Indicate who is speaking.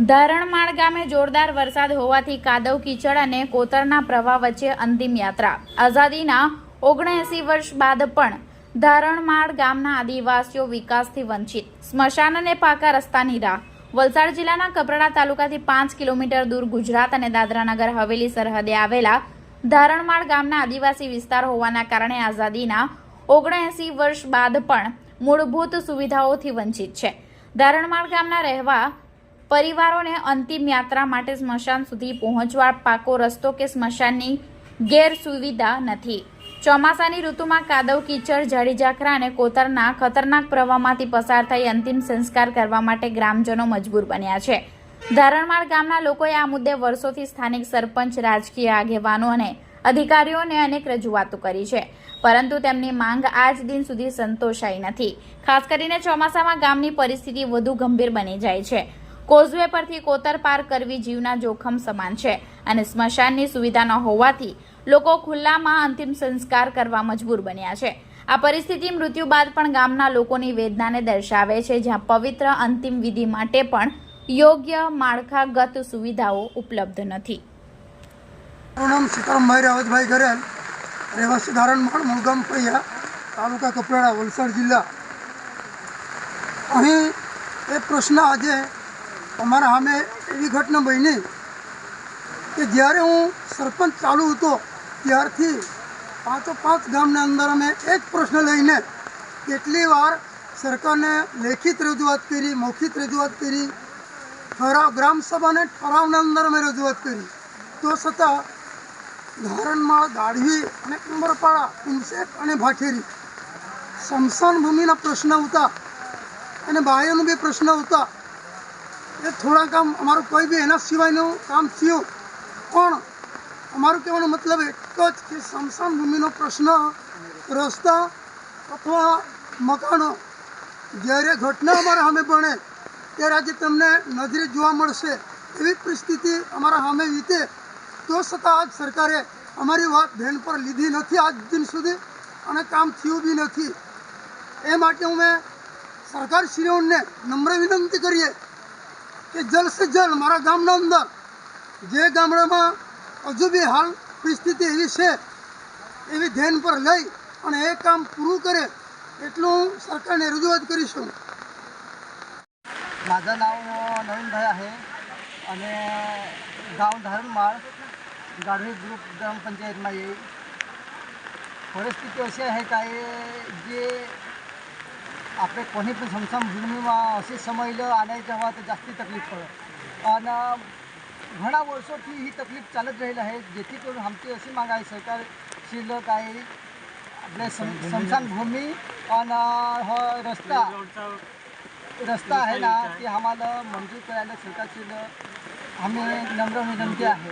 Speaker 1: ધારણમાળ ગામે જોરદાર વરસાદ હોવાથી કાદવ, કીચડ અને કોતરના પ્રવાહ વચ્ચે અંતિમ યાત્રા. આઝાદીના ઓગણએંસી વર્ષ બાદ પણ ધારણમાળ ગામના આદિવાસીઓ વિકાસથી વંચિત. સ્મશાન અને પાકા રસ્તાની રાહ. વલસાડ જિલ્લાના કપરાડા તાલુકાથી પાંચ કિલોમીટર દૂર ગુજરાત અને દાદરાનગર હવેલી સરહદે આવેલા ધારણમાળ ગામના આદિવાસી વિસ્તાર હોવાના કારણે આઝાદીના ઓગણએંસી વર્ષ બાદ પણ મૂળભૂત સુવિધાઓથી વંચિત છે. ધારણમાળ ગામના રહેવા પરિવારોને અંતિમ યાત્રા માટે સ્મશાન સુધી પહોંચવા પાકો રસ્તો કે સ્મશાનની ગેરસુવિધા નથી. ચોમાસાની ઋતુમાં કાદવ, કીચડ, જાડી ઝાખરા અને કોતરના ખતરનાક પ્રવાહમાંથી પસાર થઈ અંતિમ સંસ્કાર કરવા માટે ગ્રામજનો મજબૂર બન્યા છે. ધારણમાળ ગામના લોકોએ આ મુદ્દે વર્ષોથી સ્થાનિક સરપંચ, રાજકીય આગેવાનો અને અધિકારીઓને અનેક રજૂઆતો કરી છે. પરંતુ તેમની માંગ આજ દિન સુધી સંતોષાઈ નથી. ખાસ કરીને ચોમાસામાં ગામની પરિસ્થિતિ વધુ ગંભીર બની જાય છે. કોઝવે પરથી કોતર પાર કરવી જીવના જોખમ સમાન છે અને સ્મશાનની સુવિધા ન હોવાથી લોકો ખુલ્લામાં અંતિમ સંસ્કાર કરવા મજબૂર બન્યા છે. આ પરિસ્થિતિ મૃત્યુ બાદ પણ ગામના લોકોની વેદનાને દર્શાવે છે, જ્યાં પવિત્ર અંતિમ વિધિ માટે પણ યોગ્ય માળખાગત સુવિધાઓ ઉપલબ્ધ નથી.
Speaker 2: મારું નામ રાવતભાઈ ગરેલ રહેવાસી ધારણમાળ મુલગામ ફળિયા, તાલુકા કપરાડા, વલસાડ જિલ્લા. અહીં એ પ્રશ્ન આજે અમારા સામે એવી ઘટના બની કે જ્યારે હું સરપંચ ચાલુ હતો, ત્યારથી પાંચો પાંચ ગામના અંદર અમે એક પ્રશ્ન લઈને કેટલી વાર સરકારને લેખિત રજૂઆત કરી મૌખિત રજૂઆત કરી, ઠરાવ ગ્રામસભાને ઠરાવના અંદર અમે રજૂઆત કરી. તો છતાં ધારણમાં દાઢવી અને કુંબરપાળા ઇન્સેક અને ભાઠેરી સ્મશાન ભૂમિના પ્રશ્ન હતા અને બાહ્યનો બી પ્રશ્ન હતા. એ થોડા કામ અમારું કોઈ બી એના સિવાયનું કામ થયું. પણ અમારું કહેવાનો મતલબ એક જ કે સમસાન ભૂમિનો પ્રશ્ન રસ્તા અથવા મકાનો જ્યારે ઘટના અમારા સામે બને ત્યારે આજે તમને નજરે જોવા મળશે. એવી પરિસ્થિતિ અમારા સામે વીતે તો છતાં આજ સરકારે અમારી વાત ધ્યાન પર લીધી નથી આજ દિન સુધી અને કામ થયું બી નથી. એ માટે અમે સરકારશ્રીઓને નમ્ર વિનંતી કરીએ કે જલ્દ સે જલ્દ મારા ગામના અંદર. જે ગામડામાં હજુ બી હાલ પરિસ્થિતિ એવી છે, એવી ધ્યાન પર લઈ અને એ કામ પૂરું કરે એટલું સરકારને રજૂઆત કરીશું
Speaker 3: माझं નામ नवीनभाई आहे અને ગામ ધરણમાળ ગાઢવી ગ્રુપ ગ્રામપંચાયતમાં येईल परिस्थिती अशी आहे કાય જે आपले कोणी पण समसम भूमिमा असे समजलं आणायचं तेव्हा तर जास्ती तकलीफ पडत. पण घडा वर्ष ही तकलीफ चालत राहील आहे जेथे करून आमची अशी माग आहे सरकार शिल्लक आहे आपले समसम भूमी पण हा रस्ता रस्ता आहे ना की आम्हाला मंजूर करायला सरकार शिल्लक आम्ही नम्र विनंती आहे.